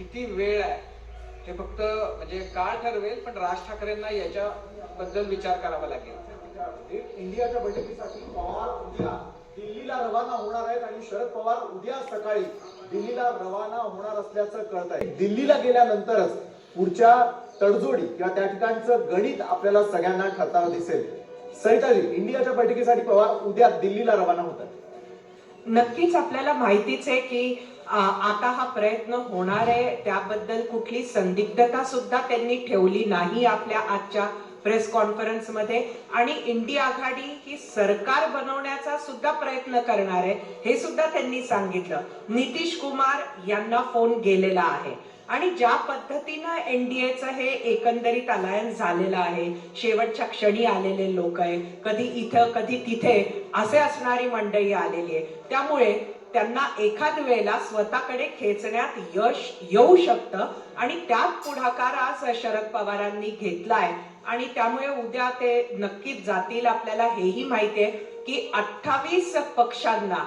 किती वेळ आहे? हे फक्त म्हणजे काळ ठरवेल पण राज ठाकरेंना याच्याबद्दल विचार करावा लागेल. इंडियाच्या बैठकीसाठी पवार उद्या. दिल्लीला रवाना होणार आहेत आणि शरद पवार उद्या सकाळी दिल्लीला रवाना होणार असल्याचं कळत आहे दिल्लीला गेल्यानंतरच पुढच्या तडजोडी किंवा त्या ठिकाणचं गणित आपल्याला सगळ्यांना ठरताना दिसेल. सरिताजी इंडियाच्या बैठकीसाठी पवार उद्या दिल्लीला रवाना होतात. नक्कीच आपल्याला माहितीच आहे की आता हा प्रयत्न होणार आहे. त्याबद्दल कुठली संदिग्धता सुद्धा त्यांनी ठेवली नाही आपल्या आजच्या प्रेस कॉन्फरन्समध्ये आणि इंडिया आघाडी ही सरकार बनवण्याचा सुद्धा प्रयत्न करणार आहे हे सुद्धा त्यांनी सांगितलं. नितीश कुमार यांना फोन गेलेला आहे. आणि ज्या पद्धतीनं एनडीएचं हे एकंदरीत अलायन्स झालेलं आहे शेवटच्या क्षणी आलेले लोक आहे कधी इथं कधी तिथे असे असणारी मंडळी आलेली आहे. त्यामुळे त्यांना एखाद वेळेला स्वतःकडे खेचण्यात यश येऊ शकतं. आणि त्यात पुढाकार आज शरद पवारांनी घेतलाय. आणि त्यामुळे उद्या ते नक्कीच जातील. आपल्याला हेही माहिती आहे की अठ्ठावीस पक्षांना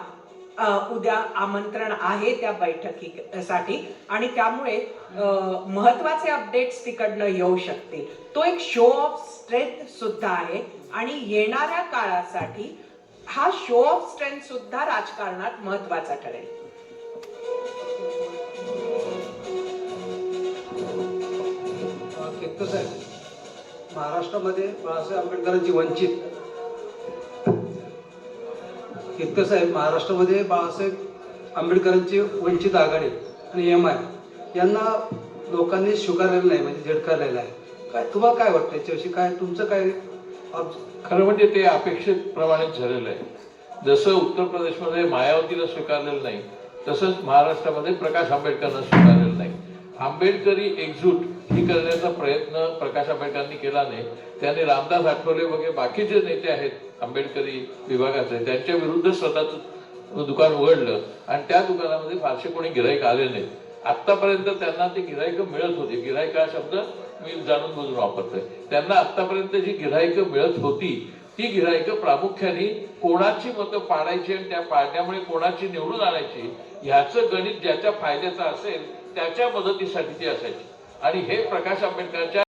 उद्या आमंत्रण आहे त्या बैठकीसाठी. आणि त्यामुळे महत्त्वाचे अपडेट्स तिकडनं येऊ शकतील. तो एक शो ऑफ स्ट्रेंथ सुद्धा आहे. आणि येणाऱ्या काळासाठी हा शो ऑफ स्ट्रेंथ सुद्धा राजकारणात महत्त्वाचा ठरेल. साहेब महाराष्ट्रामध्ये बाळासाहेब आंबेडकरांची वंचित. कित्त साहेब महाराष्ट्रामध्ये बाळासाहेब आंबेडकरांची वंचित आघाडी आणि एम आय यांना लोकांनी स्वीकारलेलं नाही म्हणजे झिडकारलेलं आहे. काय तुम्हाला काय वाटतं? याच्याविषयी काय तुमचं काय खरं म्हणजे ते अपेक्षित प्रमाणेच झालेलं आहे. जसं उत्तर प्रदेशमध्ये मायावतीला स्वीकारलेलं नाही तसंच महाराष्ट्रामध्ये प्रकाश आंबेडकरांना स्वीकारलेलं नाही. आंबेडकरी एकजूट ही करण्याचा प्रयत्न प्रकाश आंबेडकरांनी केला नाही. त्यांनी रामदास आठवले वगैरे बाकीचे नेते आहेत आंबेडकरी विभागाचे त्यांच्या विरुद्ध स्वतःच दुकान उघडलं आणि त्या दुकानामध्ये फारसे कोणी गिराईक आले नाहीत. आतापर्यंत त्यांना ते गिराईक मिळत होते. गिराईक हा शब्द मी जाणून बुजून वापरतोय. त्यांना आतापर्यंत जी गिराईक मिळत होती ती गिराईक प्रामुख्याने कोणाची मतं पाडायची आणि त्या पाडण्यामुळे कोणाची निवडून आणायची ह्याचं गणित ज्याच्या फायद्याचं असेल त्याच्या मदतीसाठी ती असायची. आणि हे प्रकाश आंबेडकरच्या